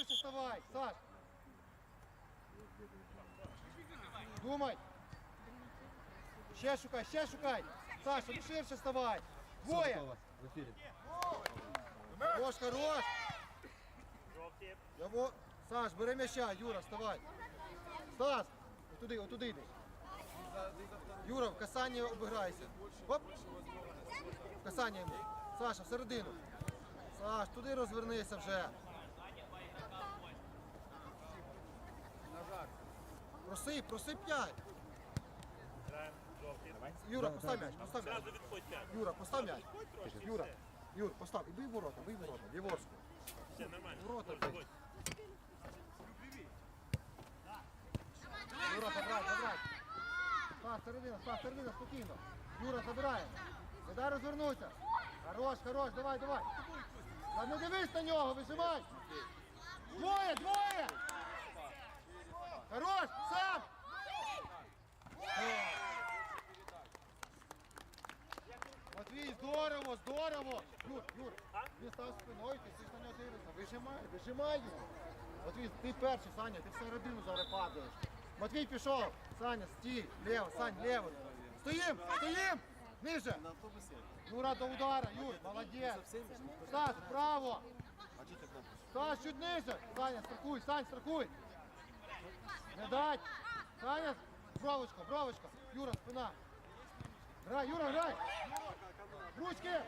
ширше ставай, Саш. Думай. Ще шукай, ще шукай. Саша, ну ширше ставай. Двоє. В ефірі. Хорош, хорош. Яво... Саш, бери м'яча, Юра, вставай. Стас, отуди, отуди йди. Юра, в касанні обіграйся. Оп. В касанні йому. Саша, всередину. Саш, туди розвернися вже. Проси, проси п'ять. Юра, постав м'яч, постав м'яч. Юра, постав м'яч. Юра, Юр, постав. І бий в ворота, бий в ворота. Єворську. Все нормально. Ворота бий. Юра, забрай, забрай. Стас, середина, Стас, середина, спокійно. Юра, забирає. Не дай розвернутися. Хорош, хорош, давай, давай. Та не дивись на нього, вижимай. Двоє, двоє. Хорош, сам. Матвій, здорово, здорово. Юр, Юр, він став спиною, ти ж на нього дивишся. Вижимай, вижимай його. Матвій, ти перший, Саня, ти всередину зараз падаєш. Матвій пішов. Саня, стій, лево, Сань, лево. Стоїм, стоїм. Ниже. На автобусі. Юра до удара, Юр, молодець. Стас, вправо. А? Стас, чуть ниже. Саня, страхуй, Сань, страхуй. Не дать. Саня, бровочка, бровочка. Юра, спина. Грай, Юра, грай. Ручки.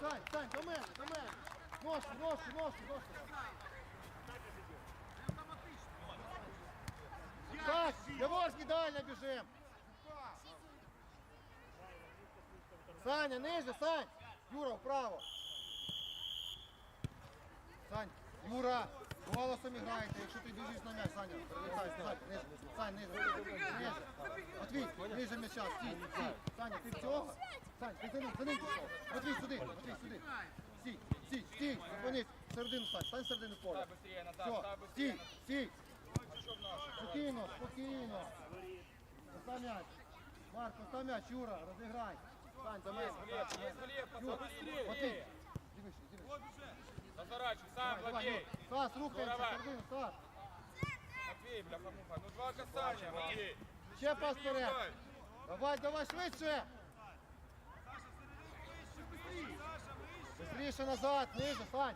Сань, Сань, до мене, до мене. Ножки, ножки, ножки, ножки. Так, Яворський далі біжим. Саня, ниже, Сань. Юра, вправо. Сань, Юра, голосом граєте, якщо ти біжиш на м'яч, Саня, привітай, Сань, ниже, Сань, ниже, ниже. Матвій, ниже м'яча, стій, стій. Саня, ти в цього? Сань, ти за ним, за ним пішов. Матвій, сюди, Матвій, сюди. Стій, стій, стій, зупинись, середину стань, стань середину поля. Все, стій, стій. Спокійно, спокійно. Постав м'яч. Марк, постав м'яч, Юра, розіграй. Стань, до мене. Юра, Матвій, дивись, дивись. Разворачивай, сам Давай, Юр. владей. Стас, рухаємося, Здорово. середину, Стас. Матвей, бляха-муха, ну два касания, Матвей. Ще пас вперед. Давай, давай, швидше. Быстріше назад, ниже, Сань.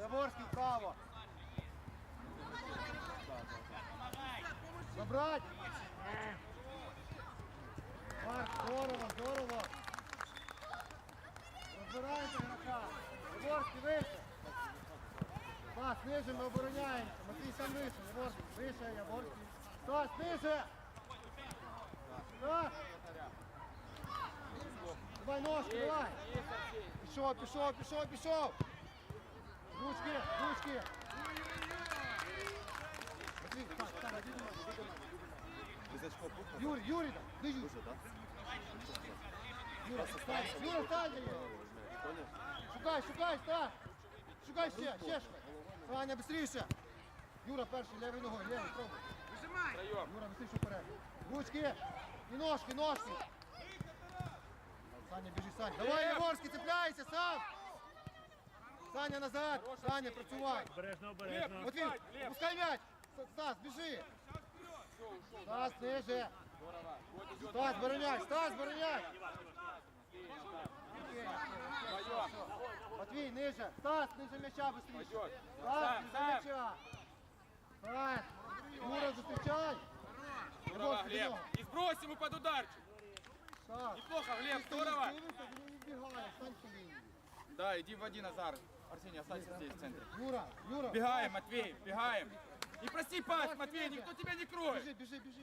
Яворський вправо. Забрать. Марк, здорово, здорово. Розбираємося грака. Яворський вище. Стас, ниже ми обороняємося. Матвій сам вище. Яворський, вище, Яворський. Стас, ниже. Так. Давай ножки, давай. Пішов, пішов, пішов, пішов. Ручки, ручки. Матвій, так, так, іди до мене, іди до мене. Без очков був? Юрій, Юрій, там, де Юрій? Уже, так? Юра, стань, Юра, стань до нього. Понял? Шукай, шукай, стань. Шукай ще, ще шукай. Саня, быстріше. Юра, перший, лівою ногою, лівою, пробуй. Втроем. Юра, быстріше вперед. Ручки і ножки, ножки. Саня, біжи, Саня. Давай, Єгорський, цепляйся, сам. Саня, назад. Саня, працювай. Обережно, обережно. Матвій, пускай м'яч. Стас, біжи. Стас, ниже. Стас, бороняй, Стас, бороняй. Матвій, ниже. Стас, ниже м'яча быстріше. Пойдет. Стас, Сам, ниже сам. м'яча. Стас, Юра, зустрічай. Здорово, Єгорський, до Глеб. нього. И сбрось ему под ударчик. Стас. Неплохо, Глеб, Ти здорово. дивишся, він не вбігає, стань по лінії. Да, иди вводи Назар. Арсений, останься здесь, в центре. Юра, Юра. Бегаем, Матвей, бегаем. Не проси пас, Матвей, никто тебя не Біжи, кроет. біжи, біжи, біжи.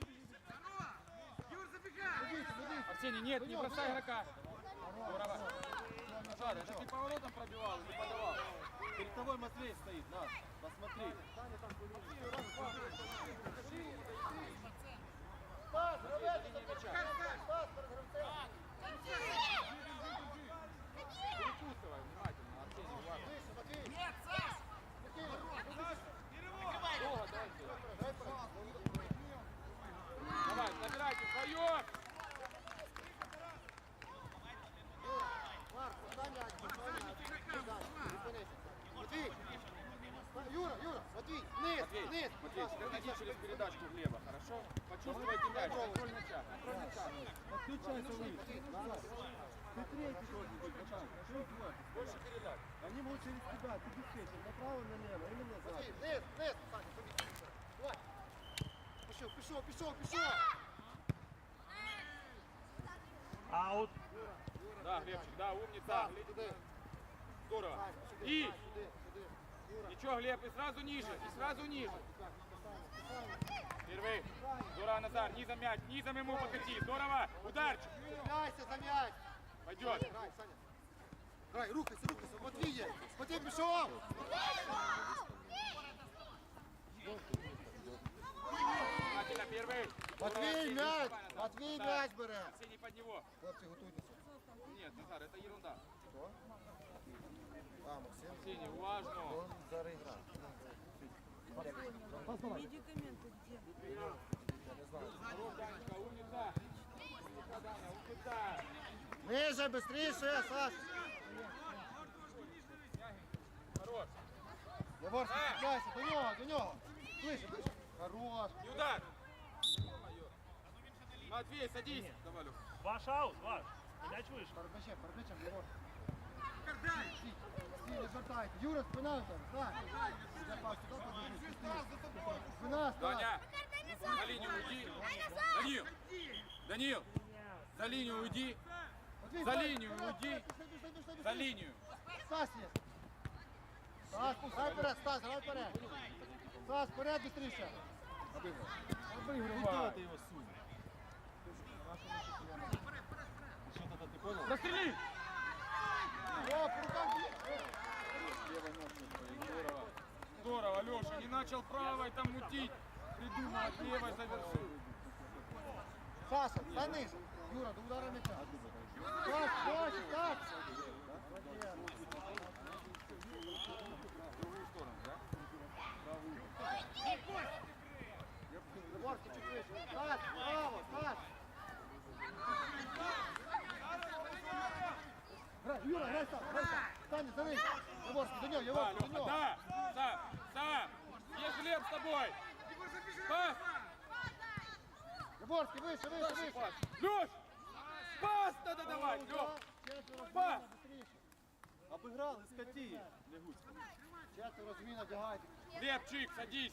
Садись, садись. Арсений, нет, не бросай игрока. Здорово. Назар, это ты поворотом пробивал или подавал? Перед тобой Матвей стоит, на, посмотри. Стас, гравець, Стас, перед Низ, Матвей, Саша, переходи Саша, через передачку Глеба, хорошо? Почувствуйте мяч, контроль мяча, контроль мяча. Подключайся вниз. Ты третий должен быть, братан. Что их два? Больше передач. Они могут через тебя, ты беспечен. Направо, налево или назад. Матвій, Низ, низ, Саня, тобі. Давай. Пішов, пішов, пішов, пішов. Аут. Да, Глебчик, да, умница. Так, Глеб, туди. Здорово. Сань, сюди, И, ничего, Глеб, и сразу ниже, и сразу ниже. так, Саня, Саня. Первый. Здорово, Назар, низом мяч, низом ему покати. Здорово, ударчик. Цепляйся за м'яч. Пойдет. Грай, Саня. Грай, рухайся, рухайся. Матвій є. Матвій пішов. Внимательно, первый. Матвій, Здорово, м'яч. Арсений, Матвій, да. м'яч бере. Арсений под него. Хлопці, готуйтеся. Нет, Назар, это ерунда. Хто? А, Максим. Арсений, уважно. Он зараз грає. Медикаменты где? Здорово, Данечка, умница. Умница, Даня, умница. Ниже, быстріше, Саш. Хорош. Яворський, цепляйся, до нього, до нього. Ближче, ближче. Хорош. И удар. Матвей, садись. Давай, Лёх. Ваш аут, ваш. Мяч вийшов. Перед м'ячем, перед м'ячем, Яворський. Стій, стій, не звертайте. Юра, спина в тебе, Сань. Я пас сюди подивлюсь, стій. Спина, стань. Даня, за линию уйди. Данил, Данил, за линию уйди. Матвій, За Сань, лінію вперед, уйди. пішли, пішли, пішли, пішли. За линию. Стас є. Стас, грай вперед, Стас, грай вперед. Стас, вперед, быстріше. Куда ты его Леша, не начал правой там мутить. Придумал, от левой завершил. Саша, стань ниже. Юра, до удара м'яча. Стас, Стас, Стас. другую сторону, да? Егорский, чуть выше. Стас, право. Грай, Юра, грай сам. Стань, за ним. Егорский, него, Да, Егорский, до Леха, него. да. Сам, сам Есть Глеб с тобой. Пас. Егорский, выше, выше, Дальше выше. пас. Леш, пас надо давать, Лех. Четверо Пас. зміна, быстріше. Обыграл, и скоти. Лягуцкий. Четверо зміна, бігайте. Глебчик, садись.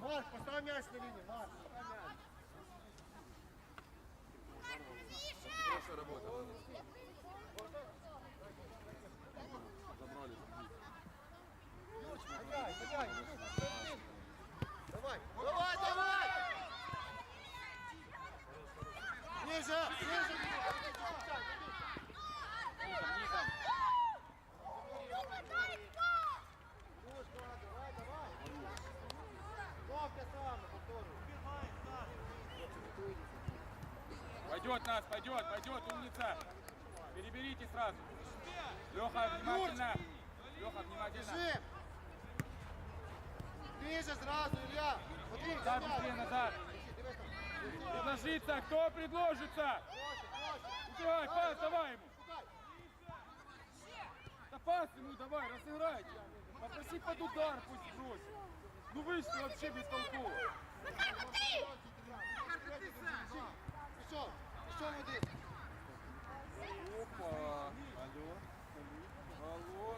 Марк, поставь мяч на линию, Марк. Хорошая работа. Давай, давай. Давай, давай, давай. Ниже, ниже. Пойдет нас, пойдет, пойдет, умница. Переберите сразу. Леха, внимательно. Леха, внимательно. Ближе сразу, Илья. Смотри, Да, быстрее назад. Предложиться, кто предложится? Давай, пас, давай ему. Да пас ему давай, разыграйте. Попроси под удар, пусть бросит. Ну вы что вообще бестолково. Пішов, пішов один. Опа. Алло. Алло.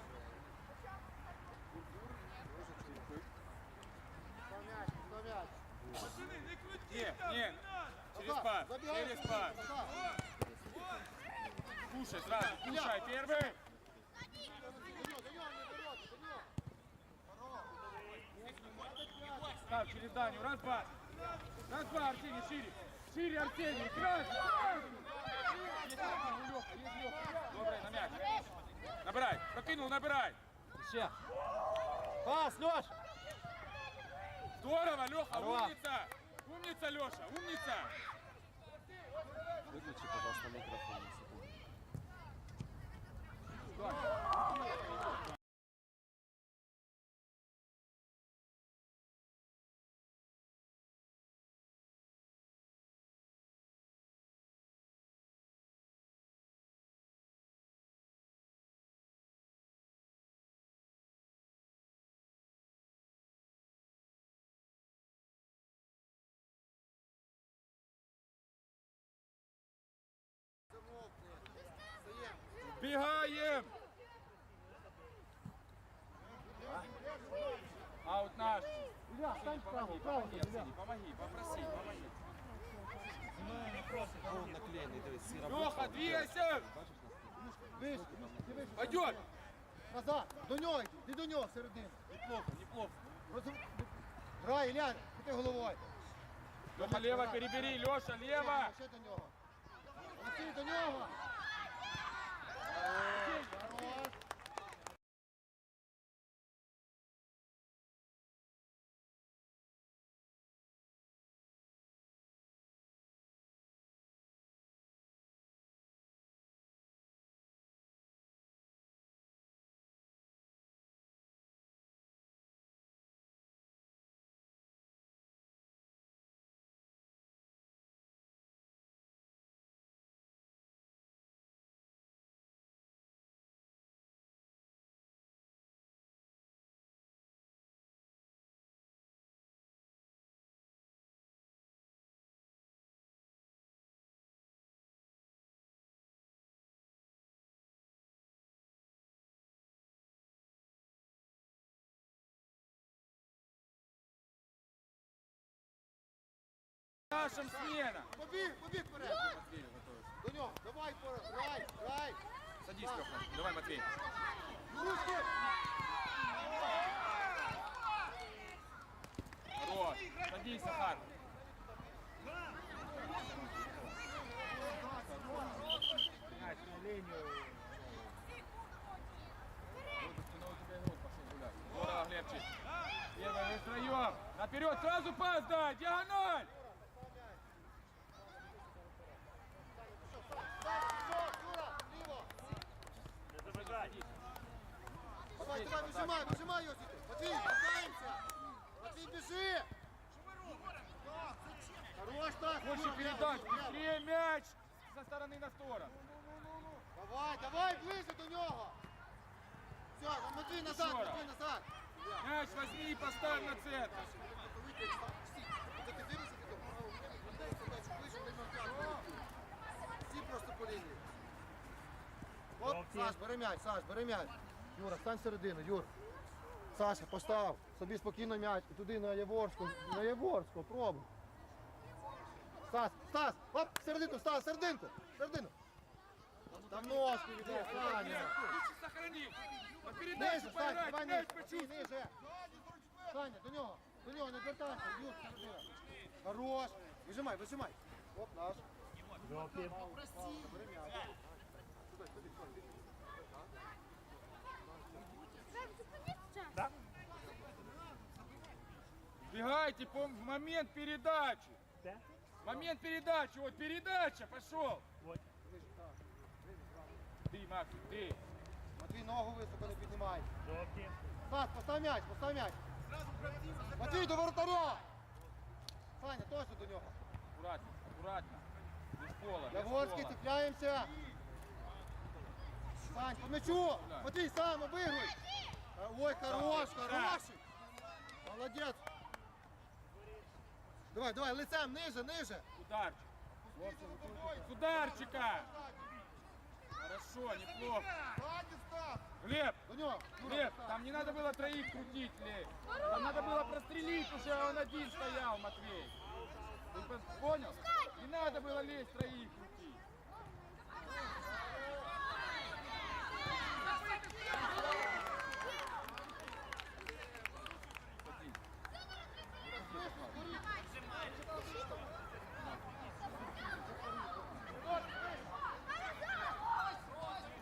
Став м'яч, став м'яч. Не, не. Через пас, через пас. Кушай сразу, кушай, первый. Став через Даню, раз, два. Раз, два, Арсений, шире. Шире, Арсений, красный. Добрый, на мяч. Набирай, прокинул, набирай. Ще. Пас, Леш. Здорово, Леха, Здорово. умница. Умница, Леша, умница. Выключи, пожалуйста, микрофон на секунду. Здорово. Ілля, стань вправо, Помоги, вправо, помоги, Ілля. Арсений, помоги, попроси, помоги. Вон наклеєний, дивись, сіра Леха, двигайся! Вийшли, ти вийшли. Пойдет! Назад, до нього йди, ти до нього всередину. Неплохо, неплохо. Розум... Грай, Ілля, ти головою. Леха, лево перебери, Леша, лево! Ще до нього. Олексій, до нього. Нашим смена! Побіг, побіг вперед. Матвей готовится. До нього. Давай, вперед. Грай, грай. Садись, Леха. Давай, Матвей. Ручки. Хорош. Садись, Захар. Здорово, Глебчик. Первый вы втроем. Наперед, сразу пас дай, диагональ. Давай, давай, вижимай, вижимай, Йосип. Матвій, катаємося. Матвій, біжи. Хорош так. Больше Юра, передач, лево, лево. быстрее мяч со стороны на сторону. Давай, давай, ближче до нього. Все, Матвій назад, Еще раз. Матвій назад. Мяч возьми и поставь на центр. Це ти дивишся, ти думаєш, а, дай задачу ближче до нього. Всі просто по лінії. Оп, Окей. Саш, бери м'яч, Саш, бери м'яч. Юра, стань середину, Юр. Саша, постав. Собі спокійно м'яч. І туди на Яворську. На Яворську, пробуй. Стас, Стас, оп, серединку, Стас, серединку, середину. Там ножки віде, Саня. Сохрани. Ниже, Саня, давай ниже, ниже. Саня, до нього, до нього, не звертайся, Юр, середина. Хорош. Вижимай, вижимай. Оп, наш. Бери м'яч. Так? Бегайте по в момент передачи. Де? Момент передачи. Вот передача. Пошел. Ось. Ты, Макс, ты. Матвій ногу високо не піднімай. Жовті. Стас, постав м'яч, постав м'яч. Матвій, до воротаря. Саня, точно до нього. Аккуратно, аккуратно. Без пола, без Яворський, пола. цепляємося. Сань, по м'ячу. Матвій, сам обигруй. А, Ой, хорош, хороший. Молодець. Давай, давай, лицем, ниже, ниже. Ударчик. С ударчика. Хорошо, неплохо. Глеб, До нього. Глеб, там не надо было троих крутить, Лев. Там надо было прострелить, уже он один стоял, Матвей. Ты пон- понял? Не надо было лезть троих крутить.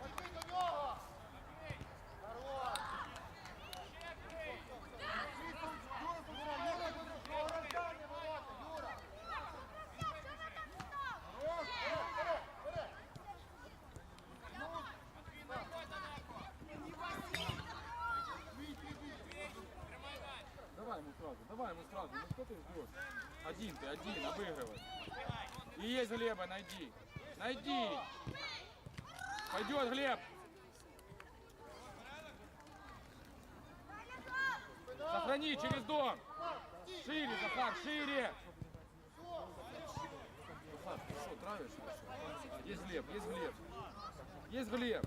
Матвій, до нього. Хорош. Юра, Юра, Юра, роздання ворота, Юра. Хорош, вперед, вперед, вперед. Давай ему ему сразу. Ну что ты ждешь? Один ты, один, обыгрывай. И есть Глеба, найди. Найди. Пойдет Глеб. Сохрани через дом. Шире, Захар, шире. Захар, ты что, травишь? Есть Глеб, есть Глеб. Есть Глеб.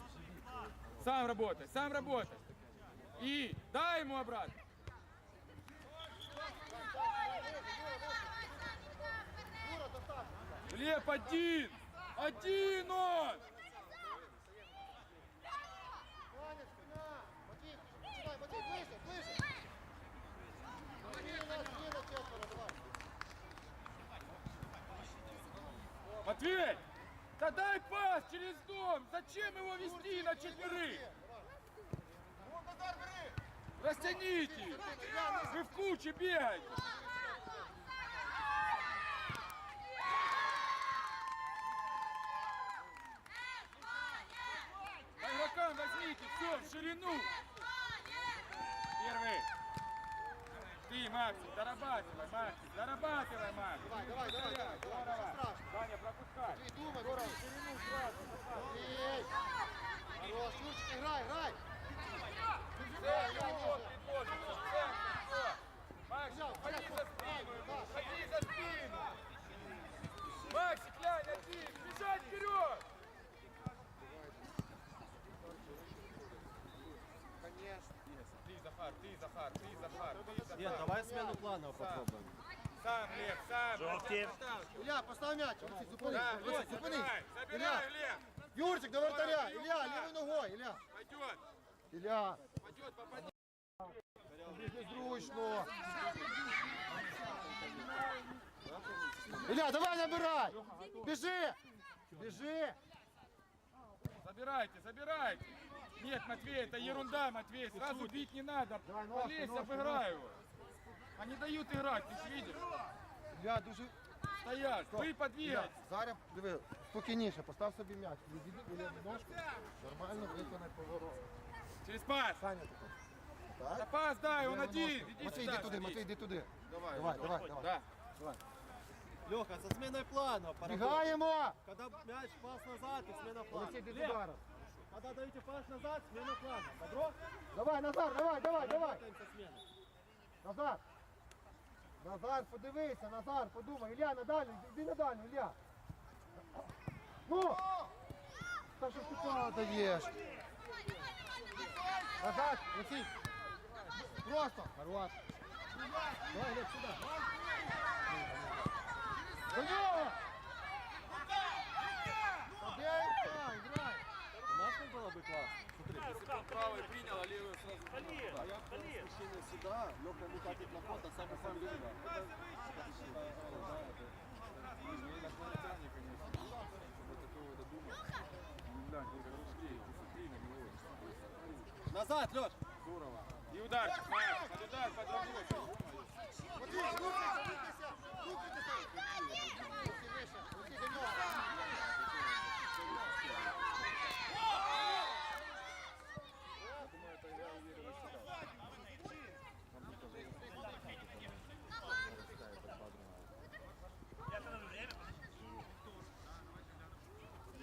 Сам работай, сам работай. И дай ему обратно. Глеб, один! Один он! Ваня, спина! Матвій, сідай, Матвій, ближче, ближче! Спина, спина, четверо, давай! Матвей! Да дай пас через дом! Зачем его вести на четверых? Растяните! Вы в куче бегаете! Все, ширину! Первый! Ты, Максим, дорабатывай, Максим, дорабатывай, Максим! Давай, давай, давай, давай, Здорово! Даня, пропускай! Матвій, думай, здорово, ширину сразу. Матвій! Хорош, Юрчик, играй, играй! Центр, вот, предложим, центр, все. Максик, ходи за спину, ему, ходи за спину. Максик, глянь, один, бежать вперед. Конечно. Ты, Захар, ты, Захар, ты, Захар, ты, Захар. Нет, давай смену плана попробуем. Сам, Лев, сам. Жовті. Ілля, постав м'яч, Олексій, зупинись, Да, Олексій, вот, зупинись. забирай, Ілля, забирай, Лев. Юрчик, до вратаря, Ілля, лівою ногою, Ілля. Пойдет, Ілля, пойдет, попади. незручно. Ілля, давай набирай. Біжи, біжи. Забирайте, забирайте. Нет, Матвей, это ерунда, Матвей. Сразу бить не надо. Давай, ножку, Полезь, ножку, обыграй его. Они дают играть, ты ж видишь? Ілля, дуже... Стоять, вы Ілля, подвигайтесь. зараз, диви, спокійніше, постав собі м'яч. Відійди біля ножку, нормально виконай поворот. Через пас. Саня такой. Да Так. пас дай, он Біля один. ножки. Иди Матвій, сюда, іди туди, садись. Матвій, іди туди. Давай, Давай, давай, давай. Да. Леха, со сменой плана поработай. Бігаємо! Когда мяч, пас назад и смена плана. Олексій, іди туди. зараз. Когда даете пас назад, смена плана. Добро? Давай, Назар, давай, давай, давай. Работаем со сменой. Назар! Назар, подивися, Назар, подумай. Ілля, на дальню, іди на дальню, Ілля. Ну! Та що ти туди даєш? Назад, Олексій. Просто. Хорош. Давай, Лев, сюда. До нього! Если бы он правый принял, а левый сразу. Далі, далі. смещение сюда, Леха выкатит на ход, а сам сам лево. Назад, Леш! И ударчик, Макс, под удар, под другой. Матвій, рухайся, рухайся, рухайся.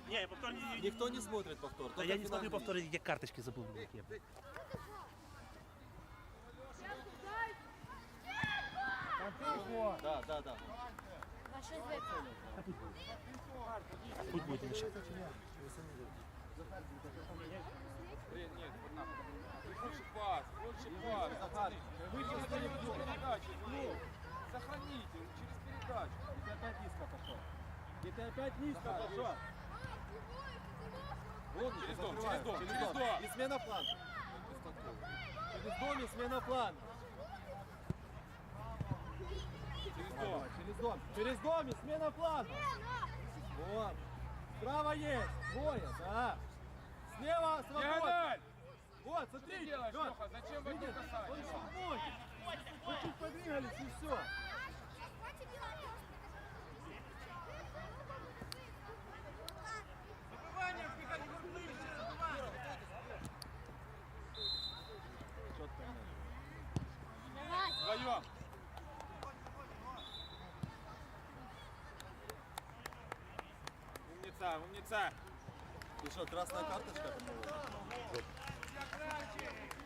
Ні, я повтор не... Никто не смотрит повтор. Да я не смотрю повтори, я карточки забыл. Да, да, да. Путь будет мешать. Блин, нет. Больше пас, больше пас. Выйти на передачу. Сохраните через передачу. И ты опять низко пошел. И ты опять низко пошел. Вон, Через дом, через дом, через дом. И смена плана. Через дом и смена плана. Через дом. Через дом. Через дом и смена плана. Вот. Справа есть. Двое, да. Слева свободно. Вот, Что ты смотри. делаешь, Леха? Зачем вы не касаетесь? Он свободен. Мы чуть подвигались и все. Вдвоем. Умница, умница. Ты что, красная карточка? Что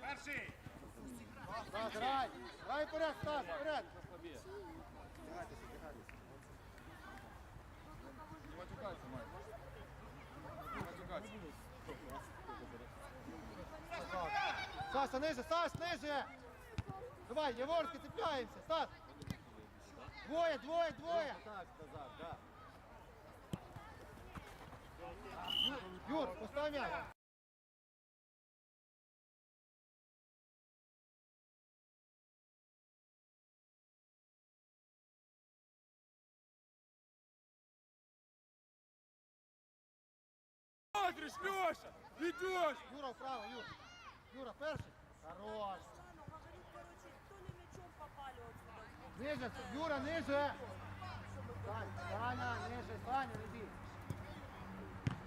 Перший! да? там? Нет, Ближче. Перший! Стас, грай! Грай вперед, Стас, вперед! Не матюкайся, Майк. Не матюкайся. Саша, ниже, Саш, ниже! Давай, Єворський, цепляємося, Стас! Двоє, двоє, двоє! Так сказав, да. Юр, постав м'яч! Смотришь, Леша, идешь. Юра вправо, Юр! Юра, перший! Хорош! Ниже, Юра, ниже! Сань, Саня, ниже, Саня, лети!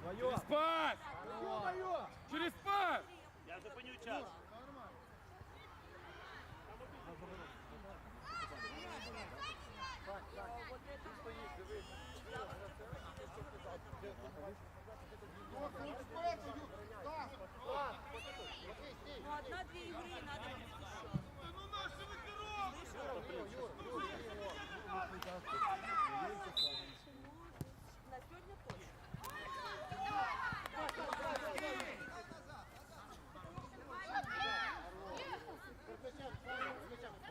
Твоє. Спас! Хорош! Через пас! Я зупиню час. Ну, одна-две игры и надо будет еще. На сегодня точно.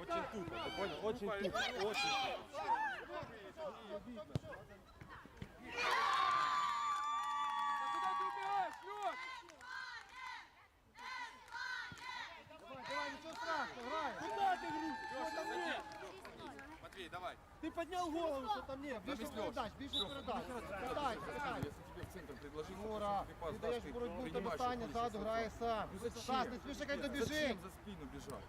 Очень тупо, ты понял? Очень тупо, очень тупо. Да куда ты убегаешь, Леша? Давай, давай, ничего страшного, грай! Куда ты, Гриш? Что там нет? Матвей, давай. Ты поднял голову, что там нет. Більше передач, більше передач! Кидай, кидай! Если тебе в центр предложил, Юра, ты пас ти дашь, даєш ты боротьбу, тебе принимаешь Саня эту ззаду позицию. грає сам. Ну зачем? Стас, не спіши, хай добіжить. Зачем за спину бежать?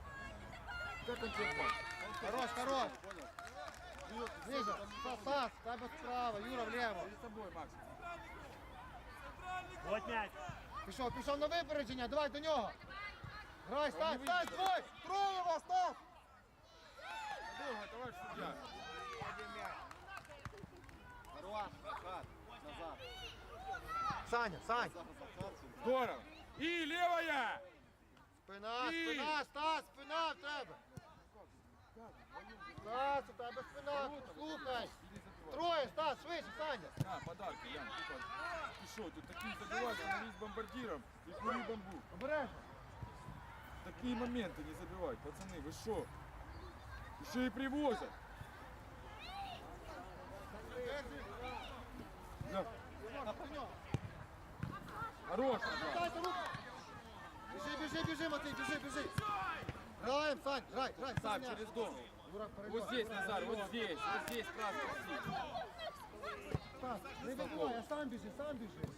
Как он тебе даст? Хорош, хорош. Ниже, Стас, Стас, в тебе справа, Юра вліво. Перед тобой, Макс. От м'яч. Пішов, пішов на випередження, давай до нього. Грай, Стас, Стас, двой! Троє вас, Стас! Долго, товарищ судья. Хорош, назад, назад. Саня, Сань. Здорово. И левая. Спина, Ні. спина, Стас, спина в тебе. Стас, у тебе спина, слухай. Троє, Стас, швидше, Саня. На, подарки, Ян. Ты, под- ты что, тут такие забивают, становись бомбардиром и кури бамбук. Обережно. Такие моменты не забивать, пацаны, вы что? Еще и привозят. Да. Хорош, Назар. Дайте руку. Біжи, біжи, біжи, Матвій, біжи, біжи. Граємо, Сань, грай, грай. Сам Саня. через дом. Юра, вперед. Вот здесь, Назар, вот здесь, вот здесь, красный. Стас, не вибивай, а сам біжи, сам біжи.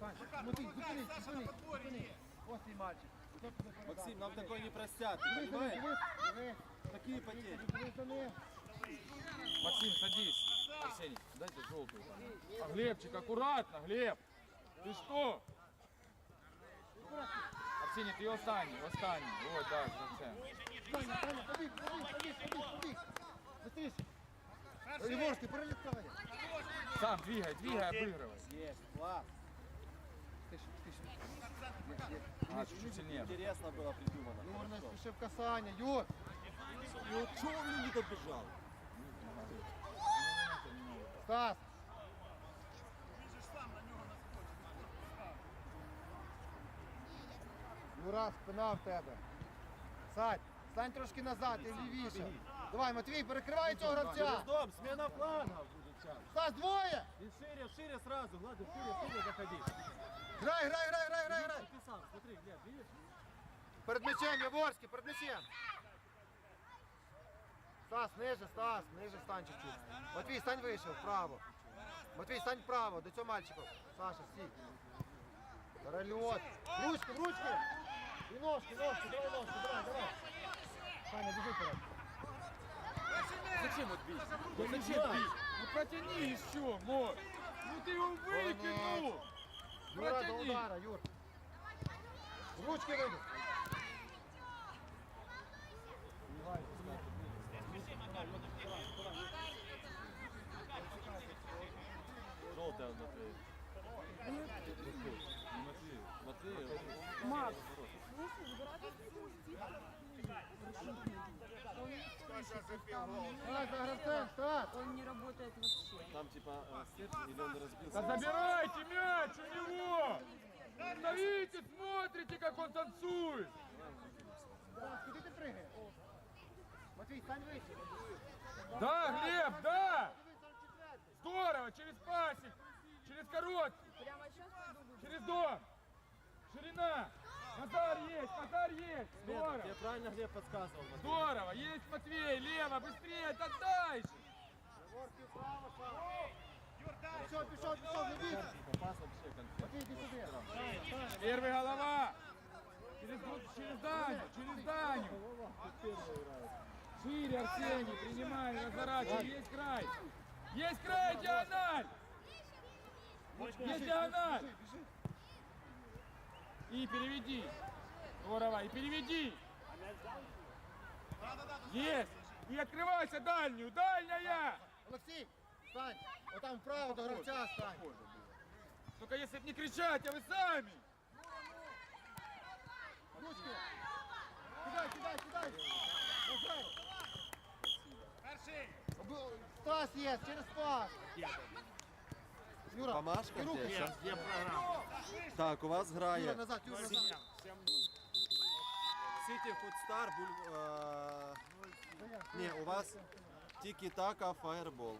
Сань, Матвій, зупинись, зупинись, зупинись. Ось цей мальчик. Хто тебе передав? Максим, нам такое не простят, ты Дивись, дивись, понимаешь? дивись, дивись. Такие потери. Дивись за ним. Максим, садись. Арсений, дайте желтую. А Глебчик, аккуратно, Глеб. Ты что? Арсений, ты останній, останній. Вот, да, зачем. Саня, Саня, побіг, побіг, побіг, побіг, побіг. Быстріше. Єворський, перелітає. Сам двигай, двигай, обыгрывай. Есть, класс. А, чуть-чуть сильнее. Интересно было придумано. Юр, не спішив касання, Юр. И вот чего он не добежал? Стас. Юра, спина в тебе. Сань, Стань трошки назад і лівіше. Давай, Матвій, перекривай цього гравця. дом, смена фланга будет сейчас. Стас, двоє. И шире, шире сразу, Влада, шире, шире заходи. Грай, грай, грай, грай, грай, грай. Ты сам, смотри, Глеб, видишь? Перед м'ячем, Яворський, перед м'ячем. Стас, ниже, Стас, ниже стань чуть-чуть. Матвій, стань вище, вправо. Матвій, стань вправо, до цього мальчика. Саша, стій. Перельот. Ручки, ручки. І ножки, ножки, давай ножки, давай, давай. Саня, біжи вперед. Зачем вот бить? Да зачем бить? Ну протяни еще, мой. Ну ты его выкинул. Юра, до удара, Юр. Ручки вийди. Желтая внутри. Макс, За гравцем, старт. Он не работает вообще. Там типа или он разбился. Да забирайте мяч у него! Стоите, смотрите, как он танцует! Ти пригаєш? Матвій, стань вище. Да, Глеб, да! Дивись, 44. Здорово, через пасик, через короткий, Прямо сейчас через дом. Ширина. Назар есть, Назар есть. Смена, Здорово. тебе правильно Глеб подсказывал. Матвей. Здорово, есть Матвей, лево, быстрее, да дальше. Ворки вправо, шаг. Пішов, пішов, пішов, не бійся. Пас вообще конфет. Матвій, іди сюди. Саня, Саня. Первый голова. Через, ду- через Даню, через Даню. Шире, Арсений, принимай, разворачивай, есть край. Есть край, диагональ. Есть диагональ. Біжи, біжи. И переведи. Здорово, и переведи. Есть. И открывайся дальнюю, дальняя. Олексій, стань. Отам вправо до гравця стань. Только если б не кричать, а вы сами. Ручки. Кидай, кидай, кидай. Назар. Перший. Обу- Стас є, через пас. Юра, Помашка і руки. где сейчас? Є програма. Так, у вас Юра, грає назад, Юра, назад. Сіті Фудстар, буль... е, Ні, у вас Тікі-Така, Фаєрбол.